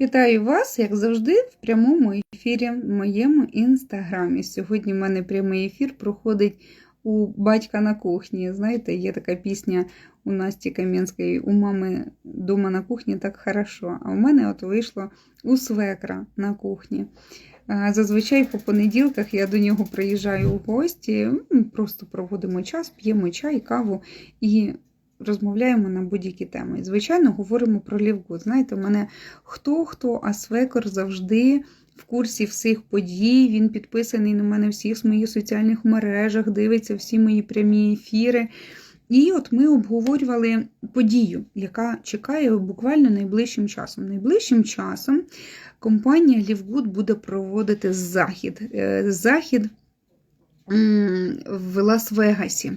Вітаю вас, як завжди, в прямому ефірі в моєму інстаграмі. Сьогодні в мене прямий ефір проходить у батька на кухні. Знаєте, є така пісня у Насті Кам'янської у мами дома на кухні так хорошо. А у мене от вийшло у свекра на кухні. Зазвичай по понеділках я до нього приїжджаю у гості, просто проводимо час, п'ємо чай, каву і розмовляємо на будь-які теми. І, звичайно, говоримо про Лівгуд. Знаєте, у мене хто-хто, а свекор завжди в курсі всіх подій. Він підписаний на мене всіх моїх соціальних мережах, дивиться всі мої прямі ефіри. І от ми обговорювали подію, яка чекає буквально найближчим часом. Найближчим часом компанія Лівгуд буде проводити захід. Е, Захід в Лас-Вегасі.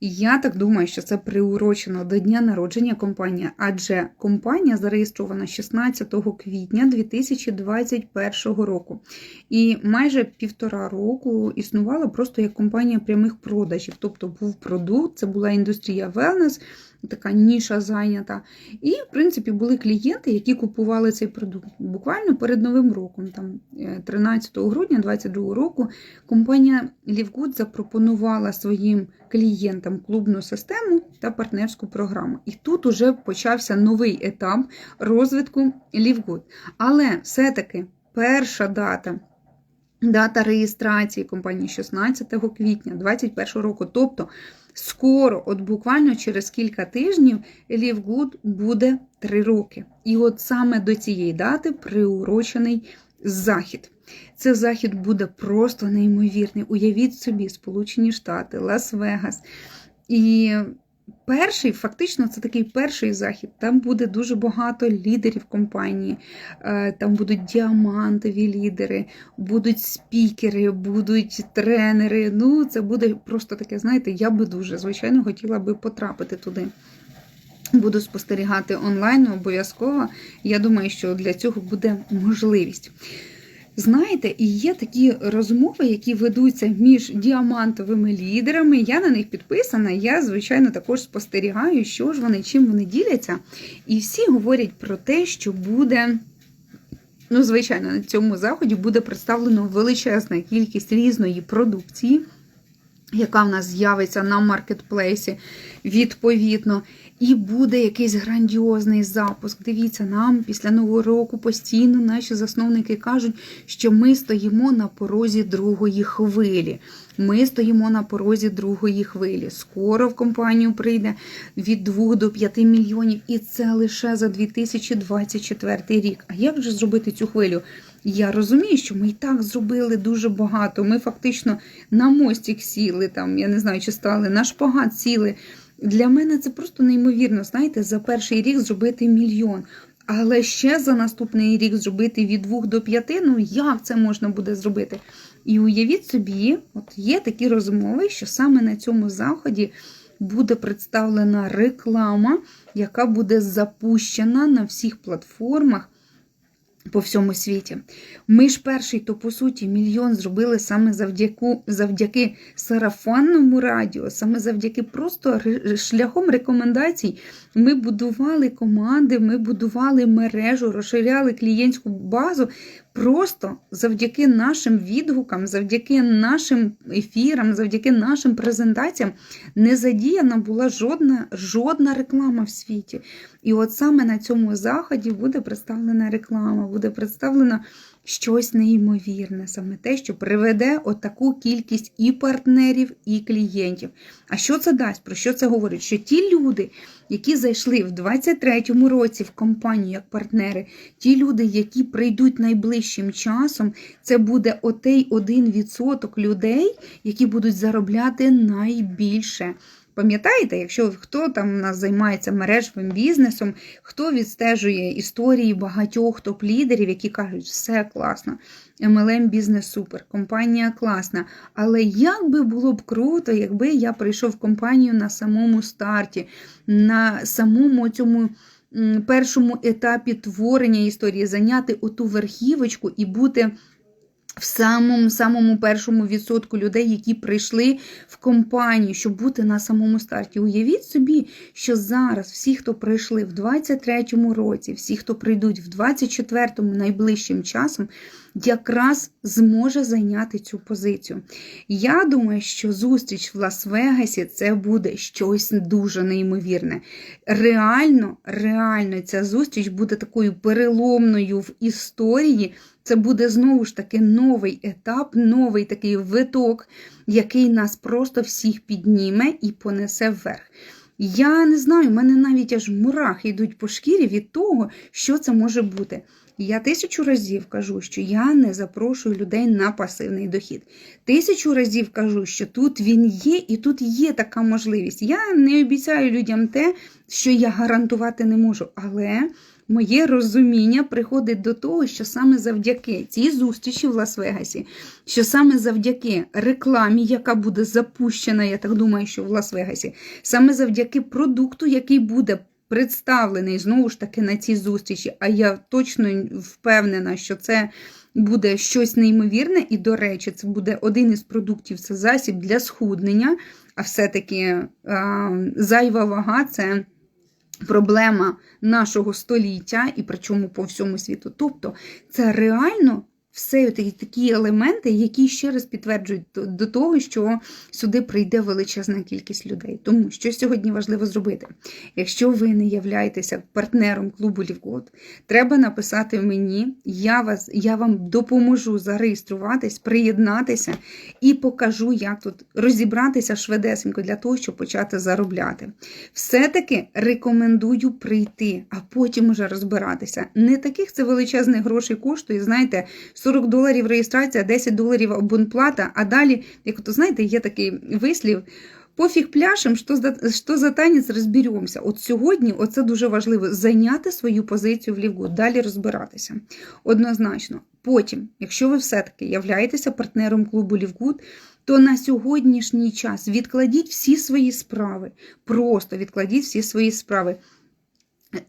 Я так думаю, що це приурочено до дня народження компанії, адже компанія зареєстрована 16 квітня 2021 року. І майже півтора року існувала просто як компанія прямих продажів. Тобто був продукт, це була індустрія wellness, така ніша зайнята. І, в принципі, були клієнти, які купували цей продукт. Буквально перед Новим роком, там е, 13 грудня 2022 року, компанія Лівгуд запропонувала своїм клієнтам клубну систему та партнерську програму. І тут уже почався новий етап розвитку Лівгуд. Але все-таки перша дата. Дата реєстрації компанії 16 квітня 2021 року. Тобто скоро, от буквально через кілька тижнів, Лівгуд буде 3 роки. І от саме до цієї дати приурочений захід. Це захід буде просто неймовірний. Уявіть собі, Сполучені Штати, Лас-Вегас. І перший, фактично, це такий перший захід. Там буде дуже багато лідерів компанії, Е, там будуть діамантові лідери, будуть спікери, будуть тренери. Ну, це буде просто таке, знаєте, я би дуже, звичайно, хотіла би потрапити туди. Буду спостерігати онлайн обов'язково. Я думаю, що для цього буде можливість. Знаєте, і є такі розмови, які ведуться між діамантовими лідерами. Я на них підписана. Я, звичайно, також спостерігаю, що ж вони, чим вони діляться. І всі говорять про те, що буде. Ну, звичайно, на цьому заході буде представлено величезна кількість різної продукції, яка в нас з'явиться на маркетплейсі, відповідно. І буде якийсь грандіозний запуск. Дивіться, нам після нового року постійно наші засновники кажуть, що ми стоїмо на порозі другої хвилі. Ми стоїмо на порозі другої хвилі. Скоро в компанію прийде від 2 до 5 мільйонів, і це лише за 2024 рік. А як же зробити цю хвилю? Я розумію, що ми і так зробили дуже багато. Ми фактично на мостик сіли, там, я не знаю, чи стали, на шпагат сіли. Для мене це просто неймовірно, знаєте, за перший рік зробити мільйон. Але ще за наступний рік зробити від 2 до 5, ну як це можна буде зробити? І уявіть собі, от є такі розмови, що саме на цьому заході буде представлена реклама, яка буде запущена на всіх платформах. По всьому світі. Ми ж перший, то по суті, мільйон зробили саме завдяки, завдяки сарафанному радіо, саме завдяки просто шляхом рекомендацій. Ми будували команди, ми будували мережу, розширяли клієнтську базу. Просто завдяки нашим відгукам, завдяки нашим ефірам, завдяки нашим презентаціям не задіяна була жодна, жодна реклама в світі. І от саме на цьому заході буде представлена реклама, буде представлено щось неймовірне, саме те, що приведе отаку кількість і партнерів, і клієнтів. А що це дасть? Про що це говорить? Що ті люди, які зайшли в 23-му році в компанію як партнери, ті люди, які прийдуть найближчим часом, це буде отей 1% людей, які будуть заробляти найбільше. Пам'ятаєте, якщо хто там у нас займається мережевим бізнесом, хто відстежує історії багатьох топ-лідерів, які кажуть, все класно, MLM бізнес супер, компанія класна. Але як би було б круто, якби я прийшов в компанію на самому старті, на самому цьому першому етапі творення історії, зайняти оту верхівочку і бути в самому самому першому відсотку людей, які прийшли в компанію, щоб бути на самому старті. Уявіть собі, що зараз всі, хто прийшли в 23-му році, всі, хто прийдуть в 24-му найближчим часом, якраз зможе зайняти цю позицію. Я думаю, що зустріч в Лас-Вегасі це буде щось дуже неймовірне. Реально, реально, ця зустріч буде такою переломною в історії. Це буде знову ж таки новий етап, новий такий виток, який нас просто всіх підніме і понесе вверх. Я не знаю, в мене навіть аж мурахи йдуть по шкірі від того, що це може бути. Я тисячу разів кажу, що я не запрошую людей на пасивний дохід. Тисячу разів кажу, що тут він є і тут є така можливість. Я не обіцяю людям те, що я гарантувати не можу, але моє розуміння приходить до того, що саме завдяки цій зустрічі в Лас-Вегасі, що саме завдяки рекламі, яка буде запущена, я так думаю, що в Лас-Вегасі, саме завдяки продукту, який буде представлений знову ж таки на цій зустрічі, а я точно впевнена, що це буде щось неймовірне, і, до речі, це буде один із продуктів, це засіб для схуднення, а все-таки зайва вага це. Проблема нашого століття, і причому по всьому світу. Тобто це реально все такі елементи, які ще раз підтверджують до того, що сюди прийде величезна кількість людей. Тому що сьогодні важливо зробити. Якщо ви не являєтеся партнером клубу Лівгод, треба написати мені, я вас, я вам допоможу зареєструватись, приєднатися і покажу, як тут розібратися швидесенько для того, щоб почати заробляти. Все-таки рекомендую прийти, а потім уже розбиратися. Не таких це величезних грошей коштує, знаєте, 40 доларів реєстрація, 10 доларів абонплата, а далі, як то знаєте, є такий вислів. Пофіг пляшем, що за, що за танець розберемося. От сьогодні оце дуже важливо зайняти свою позицію в лівгуд, далі розбиратися. Однозначно. Потім, якщо ви все-таки являєтеся партнером клубу Лівгуд, то на сьогоднішній час відкладіть всі свої справи. Просто відкладіть всі свої справи.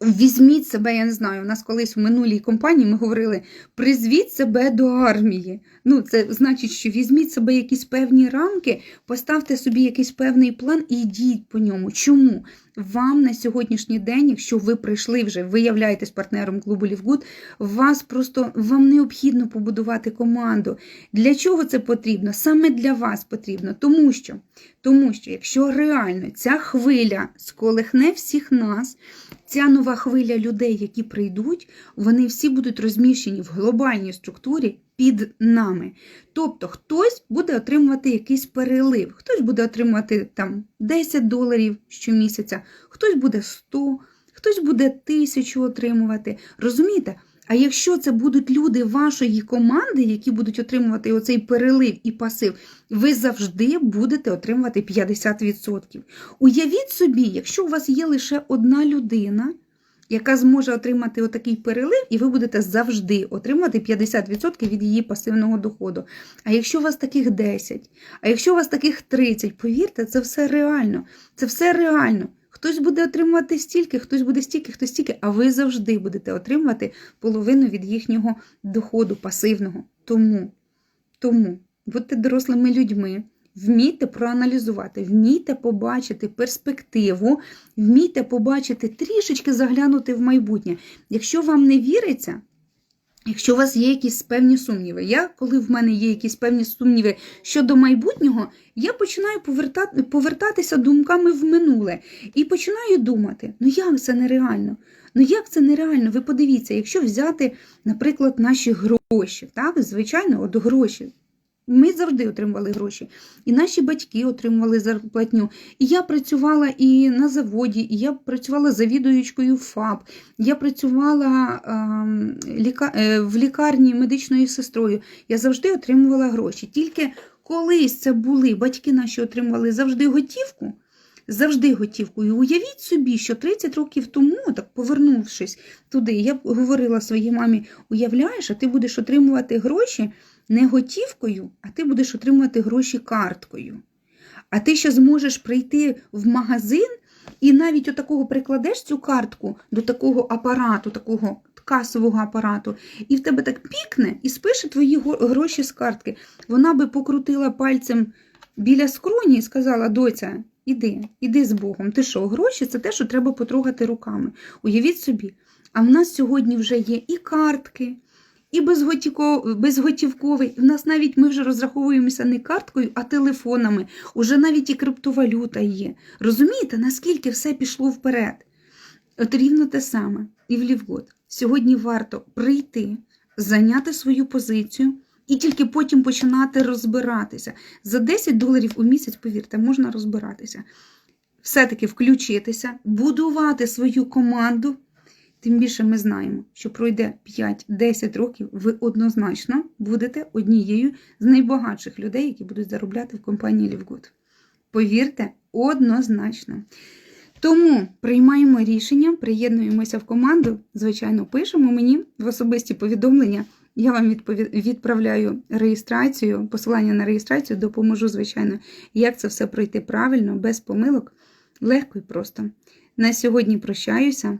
Візьміть себе, я не знаю, у нас колись в минулій компанії ми говорили: призвіть себе до армії. Ну, це значить, що візьміть себе якісь певні рамки, поставте собі якийсь певний план і йдіть по ньому. Чому? Вам на сьогоднішній день, якщо ви прийшли вже, ви являєтесь партнером клубу Лівгуд, вас просто вам необхідно побудувати команду. Для чого це потрібно? Саме для вас потрібно. Тому що, Тому що, якщо реально ця хвиля сколихне всіх нас, ця нова хвиля людей, які прийдуть, вони всі будуть розміщені в глобальній структурі під нами. Тобто хтось буде отримувати якийсь перелив, хтось буде отримувати там 10 доларів щомісяця, хтось буде 100, хтось буде 1000 отримувати. Розумієте? А якщо це будуть люди вашої команди, які будуть отримувати оцей перелив і пасив, ви завжди будете отримувати 50%. Уявіть собі, якщо у вас є лише одна людина, яка зможе отримати отакий перелив, і ви будете завжди отримувати 50% від її пасивного доходу. А якщо у вас таких 10, а якщо у вас таких 30, повірте, це все реально. Це все реально. Хтось буде отримувати стільки, хтось буде стільки, хтось стільки, а ви завжди будете отримувати половину від їхнього доходу пасивного. Тому, тому будьте дорослими людьми. Вмійте проаналізувати, вмійте побачити перспективу, вмійте побачити трішечки заглянути в майбутнє. Якщо вам не віриться, якщо у вас є якісь певні сумніви, я, коли в мене є якісь певні сумніви щодо майбутнього, я починаю повертати, повертатися думками в минуле і починаю думати, ну як це нереально? Ну як це нереально? Ви подивіться, якщо взяти, наприклад, наші гроші, так, звичайно, от гроші. Ми завжди отримували гроші. І наші батьки отримували зарплатню. І я працювала і на заводі, і я працювала завідуючкою ФАП, я працювала е, в лікарні медичною сестрою. Я завжди отримувала гроші. Тільки колись це були, батьки наші отримували завжди готівку. Завжди готівку. І уявіть собі, що 30 років тому, так повернувшись туди, я говорила своїй мамі: уявляєш, а ти будеш отримувати гроші не готівкою, а ти будеш отримувати гроші карткою. А ти ще зможеш прийти в магазин і навіть отакого прикладеш цю картку до такого апарату, такого касового апарату, і в тебе так пікне і спише твої гроші з картки. Вона би покрутила пальцем біля скроні і сказала: доця, іди, іди з Богом. Ти що, гроші це те, що треба потрогати руками. Уявіть собі, а в нас сьогодні вже є і картки. І безготівковий. В нас навіть ми вже розраховуємося не карткою, а телефонами. Уже навіть і криптовалюта є. Розумієте, наскільки все пішло вперед? От рівно те саме і в Лівгод. Сьогодні варто прийти, зайняти свою позицію і тільки потім починати розбиратися. За 10 доларів у місяць, повірте, можна розбиратися. Все-таки включитися, будувати свою команду. Тим більше ми знаємо, що пройде 5-10 років, ви однозначно будете однією з найбагатших людей, які будуть заробляти в компанії Лівгуд. Повірте, однозначно. Тому приймаємо рішення, приєднуємося в команду. Звичайно, пишемо мені в особисті повідомлення. Я вам відправляю реєстрацію, посилання на реєстрацію, допоможу, звичайно, як це все пройти правильно, без помилок, легко і просто. На сьогодні прощаюся.